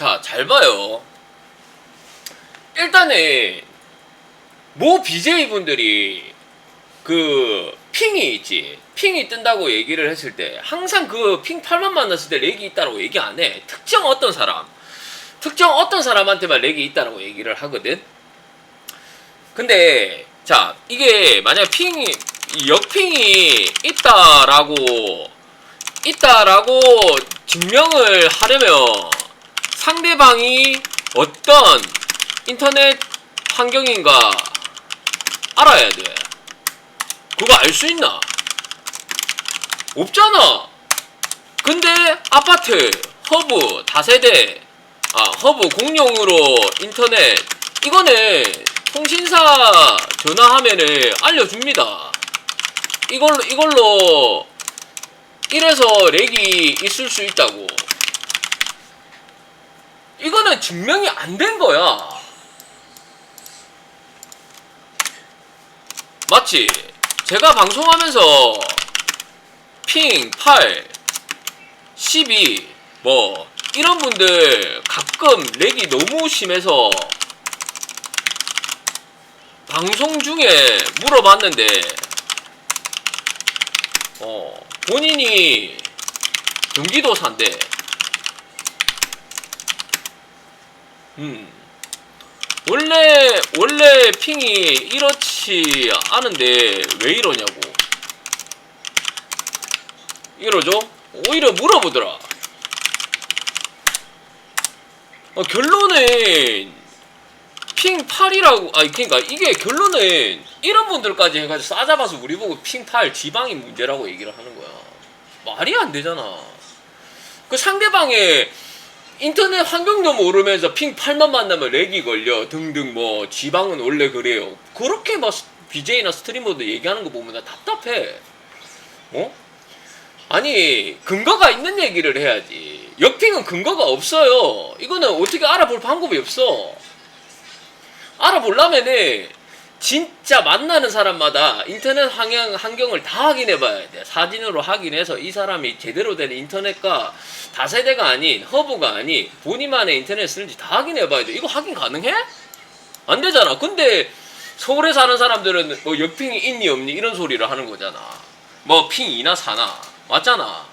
자, 잘 봐요. 일단은 모 BJ 분들이 그 핑이 있지. 핑이 뜬다고 얘기를 했을 때 항상 그 핑 8만 만났을 때 렉이 있다고 얘기 안 해. 특정 어떤 사람, 특정 어떤 사람한테만 렉이 있다라고 얘기를 하거든. 근데 자 이게 만약 핑이 역핑이 있다라고 있다라고 증명을 하려면 상대방이 어떤 인터넷 환경인가 알아야 돼. 그거 알 수 있나? 없잖아. 근데 아파트, 허브, 다세대, 아 허브 공용으로 인터넷 이거는 통신사 전화하면은 알려줍니다. 이걸로 이걸로 이래서 렉이 있을 수 있다고. 이거는 증명이 안 된 거야. 맞지? 제가 방송하면서 핑, 8, 12, 뭐, 이런 분들 가끔 렉이 너무 심해서 방송 중에 물어봤는데, 어, 본인이 경기도 산대. 음. 원래 원래 핑이 이렇지 않은데 왜 이러냐고 이러죠? 오히려 물어보더라 어, 결론은 핑 8이라고 아니 그러니까 이게 결론은 이런 분들까지 해가지고 싸잡아서 우리 보고 핑 8 지방이 문제라고 얘기를 하는 거야 말이 안 되잖아 그 상대방의 인터넷 환경도 모르면서 핑 8만 만나면 렉이 걸려. 등등 뭐 지방은 원래 그래요. 그렇게 막 BJ나 스트리머도 얘기하는 거 보면 나 답답해. 어? 아니 근거가 있는 얘기를 해야지. 역핑은 근거가 없어요. 이거는 어떻게 알아볼 방법이 없어. 알아보려면은 진짜 만나는 사람마다 인터넷 환경, 환경을 다 확인해 봐야 돼. 사진으로 확인해서 이 사람이 제대로 된 인터넷과 다세대가 아닌 허브가 아닌 본인만의 인터넷 쓰는지 다 확인해 봐야 돼. 이거 확인 가능해? 안 되잖아. 근데 서울에 사는 사람들은 뭐 역핑이 있니 없니 이런 소리를 하는 거잖아. 뭐 핑이나 사나. 맞잖아.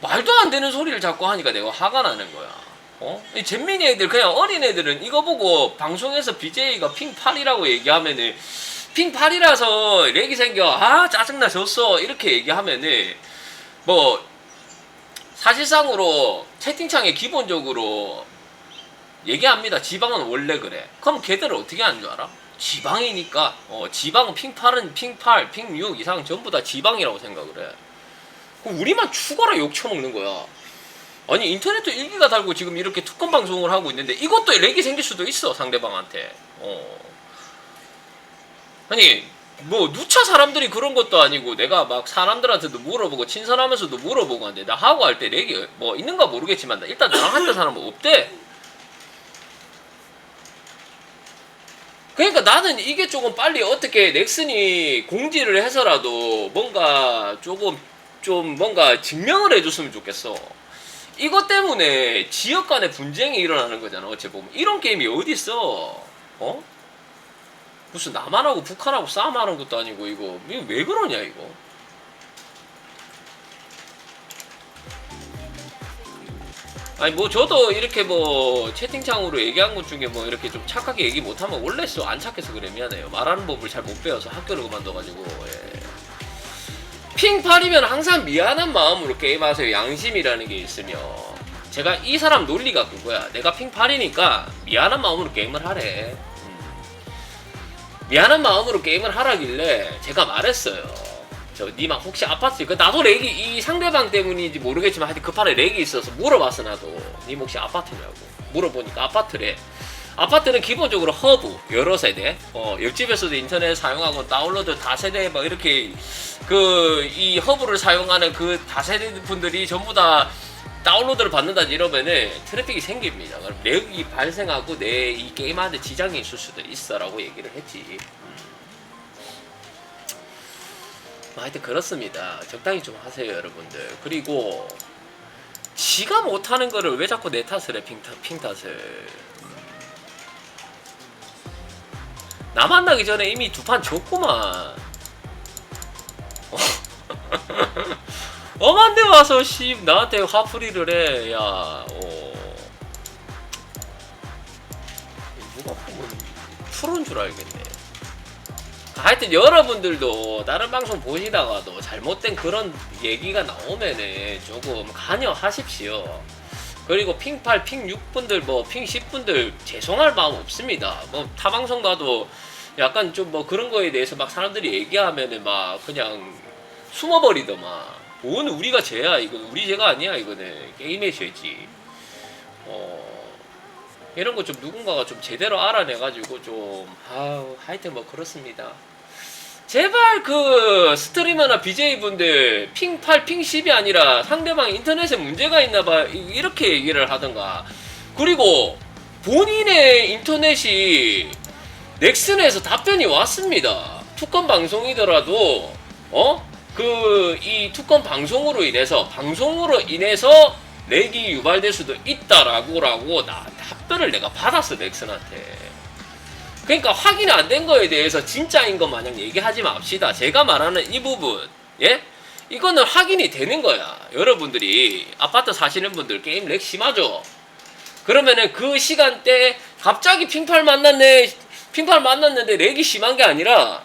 말도 안 되는 소리를 자꾸 하니까 내가 화가 나는 거야. 어? 이 잼민이 애들 그냥 어린 애들은 이거 보고 방송에서 BJ가 핑8이라고 얘기하면은 핑8이라서 렉이 생겨. 아 짜증나 졌어. 이렇게 얘기하면은 뭐 사실상으로 채팅창에 기본적으로 얘기합니다. 지방은 원래 그래. 그럼 걔들은 어떻게 하는 줄 알아? 지방이니까. 어 지방은 핑8은 핑8 핑6 이상 전부 다 지방이라고 생각을 해. 그럼 우리만 죽어라 욕 처먹는 거야 아니 인터넷도 일기가 달고 지금 이렇게 특검 방송을 하고 있는데 이것도 렉이 생길 수도 있어 상대방한테. 어. 아니 뭐 누차 사람들이 그런 것도 아니고 내가 막 사람들한테도 물어보고 친선하면서도 물어보고 하는데 나 하고 할 때 렉이 뭐 있는가 모르겠지만 나 일단 나랑 했던 사람은 없대. 그러니까 나는 이게 조금 빨리 어떻게 넥슨이 공지를 해서라도 뭔가 조금 좀 뭔가 증명을 해줬으면 좋겠어 이것 때문에 지역 간의 분쟁이 일어나는 거잖아 어찌 보면. 이런 게임이 어디 있어? 어? 무슨 남한하고 북한하고 싸움하는 것도 아니고 이거. 이거 왜 그러냐 이거? 아니 뭐 저도 이렇게 뭐 채팅창으로 얘기한 것 중에 뭐 이렇게 좀 착하게 얘기 못하면 원래 안 착해서 그래. 미안해요. 말하는 법을 잘 못 배워서 학교를 그만둬가지고 예. 핑팔이면 항상 미안한 마음으로 게임하세요. 양심이라는 게 있으면 제가 이 사람 논리가 그거야. 내가 핑팔이니까 미안한 마음으로 게임을 하래. 음. 미안한 마음으로 게임을 하라길래 제가 말했어요. 저 니만 혹시 아파트 그 나도 렉이 이 상대방 때문인지 모르겠지만 하여튼 급하게 렉이 있어서 물어봤어 나도 님 혹시 아파트냐고 물어보니까 아파트래 아파트는 기본적으로 허브 여러 세대 어 옆집에서도 인터넷 사용하고 다운로드 다세대 막 이렇게 그 이 허브를 사용하는 그 다세대 분들이 전부 다 다운로드를 받는다 이러면은 트래픽이 생깁니다. 그럼 렉이 발생하고 내 이 게임하는데 지장이 있을 수도 있어라고 얘기를 했지. 음. 뭐 하여튼 그렇습니다. 적당히 좀 하세요, 여러분들. 그리고 지가 못하는 거를 왜 자꾸 내 탓을 해 핑, 핑 탓을 나 만나기 전에 이미 두판 졌구만 어. 엄한데 와서 씨 나한테 화풀이를 해. 야, 어. 누가 보면 프로인 줄 알겠네. 하여튼 여러분들도 다른 방송 보시다가도 잘못된 그런 얘기가 나오면은 조금 관여하십시오. 그리고 핑8, 핑6분들, 뭐, 핑10분들 죄송할 마음 없습니다. 뭐, 타 방송 가도 약간 좀 뭐 그런 거에 대해서 막 사람들이 얘기하면은 막 그냥 숨어버리더만. 뭔 우리가 죄야, 이건 우리 죄가 아니야, 이거는. 게임의 죄지. 어, 이런 거 좀 누군가가 좀 제대로 알아내가지고 좀, 아우, 하여튼 뭐 그렇습니다. 제발 그 스트리머나 BJ분들 핑 8, 핑 10이 아니라 상대방 인터넷에 문제가 있나 봐. 이렇게 얘기를 하던가. 그리고 본인의 인터넷이 넥슨에서 답변이 왔습니다. 투건 방송이더라도 어? 그 이 투건 방송으로 인해서 방송으로 인해서 렉이 유발될 수도 있다라고라고 나 답변을 내가 받았어 넥슨한테 그러니까 확인 안된 거에 대해서 진짜인 것 마냥 얘기하지 맙시다. 제가 말하는 이 부분, 예? 이거는 확인이 되는 거야. 여러분들이 아파트 사시는 분들 게임 렉 심하죠? 그러면은 그 시간대 갑자기 핑팔 만났네, 핑팔 만났는데 렉이 심한 게 아니라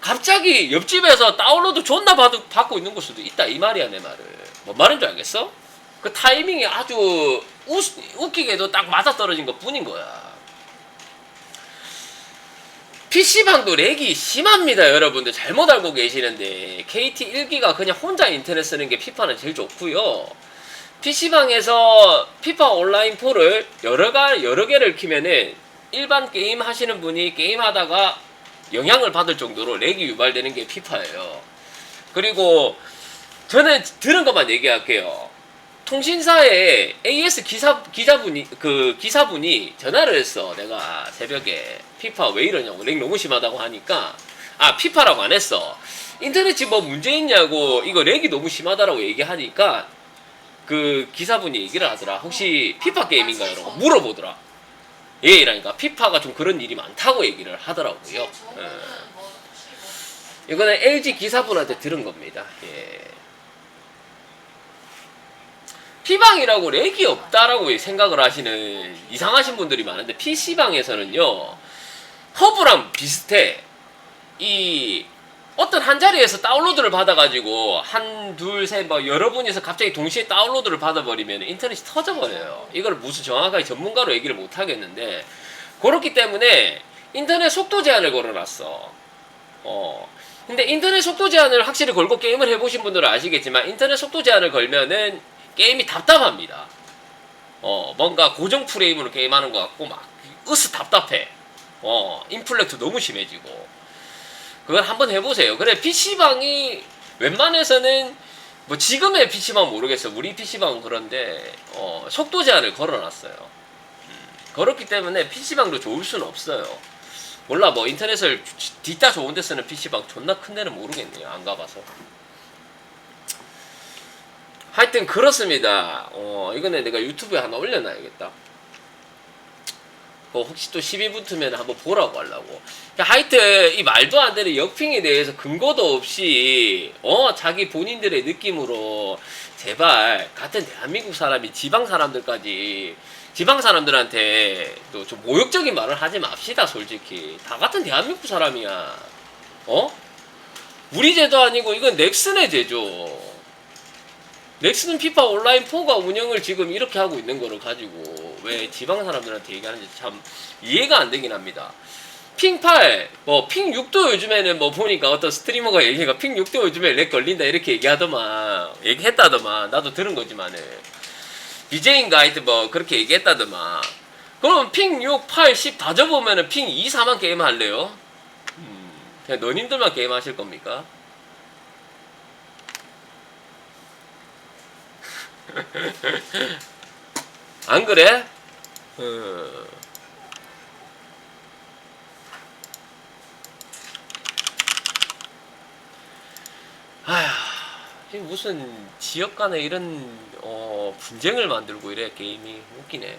갑자기 옆집에서 다운로드 존나 받, 받고 있는 걸 수도 있다. 이 말이야, 내 말을. 뭔 말인 줄 알겠어? 그 타이밍이 아주 우, 웃기게도 딱 맞아 떨어진 것 뿐인 거야. PC방도 렉이 심합니다, 여러분들. 잘못 알고 계시는데. KT 1기가 그냥 혼자 인터넷 쓰는 게 피파는 제일 좋고요. PC방에서 피파 온라인 4를 여러, 가, 여러 개를 키면은 일반 게임 하시는 분이 게임 하다가 영향을 받을 정도로 렉이 유발되는 게 피파예요. 그리고 저는 들은 것만 얘기할게요. 통신사에 AS 기사 기자분이 그 기사분이 전화를 했어. 내가 새벽에 피파 왜 이러냐고 렉 너무 심하다고 하니까 아 피파라고 안 했어. 인터넷이 뭐 문제 있냐고 이거 렉이 너무 심하다라고 얘기하니까 그 기사분이 얘기를 하더라. 혹시 피파 게임인가요? 라고 물어보더라. 예, 이라니까 피파가 좀 그런 일이 많다고 얘기를 하더라고요. 예. 이거는 LG 기사분한테 들은 겁니다. 예. P방이라고 렉이 없다라고 생각을 하시는 이상하신 분들이 많은데 PC방에서는요 허브랑 비슷해 이 어떤 한 자리에서 다운로드를 받아가지고 한, 둘, 셋, 뭐 여러 분이서 갑자기 동시에 다운로드를 받아버리면 인터넷이 터져버려요. 이걸 무슨 정확하게 전문가로 얘기를 못 하겠는데 그렇기 때문에 인터넷 속도 제한을 걸어놨어. 어. 근데 인터넷 속도 제한을 확실히 걸고 게임을 해보신 분들은 아시겠지만 인터넷 속도 제한을 걸면은 게임이 답답합니다. 어, 뭔가 고정 프레임으로 게임하는 것 같고 막 으스 답답해. 어, 인플렉트 너무 심해지고. 그걸 한번 해보세요. 그래 PC방이 웬만해서는 뭐 지금의 PC방 모르겠어. 우리 PC방은 그런데 어, 속도 제한을 걸어놨어요. 음, 그렇기 때문에 PC방도 좋을 수는 없어요. 몰라 뭐 인터넷을 뒷다 좋은 데 쓰는 PC방 존나 큰 데는 모르겠네요. 안 가봐서. 하여튼 그렇습니다. 어, 이거는 내가 유튜브에 하나 올려놔야겠다. 뭐 혹시 또 10위 붙으면 한번 보라고 하려고. 하여튼 이 말도 안 되는 역핑에 대해서 근거도 없이 어 자기 본인들의 느낌으로 제발 같은 대한민국 사람이 지방 사람들까지 지방 사람들한테 또 좀 모욕적인 말을 하지 맙시다 솔직히 다 같은 대한민국 사람이야 어 우리 죄도 아니고 이건 넥슨의 죄죠 넥슨은 피파 온라인 4가 운영을 지금 이렇게 하고 있는 거를 가지고 왜 지방 사람들한테 얘기하는지 참 이해가 안 되긴 합니다. 핑 8, 뭐, 핑 6도 요즘에는 뭐 보니까 어떤 스트리머가 얘기가 핑 6도 요즘에 렉 걸린다 이렇게 얘기하더만, 얘기했다더만, 나도 들은 거지만은. BJ인가 하여튼 뭐 그렇게 얘기했다더만. 그럼 핑 6, 8, 10다 접으면은 핑 2, 4만 게임 할래요? 음, 그냥 너님들만 게임 하실 겁니까? 안 그래? 어. 아휴, 이 무슨 지역 간에 이런 어, 분쟁을 만들고 이래 게임이 웃기네.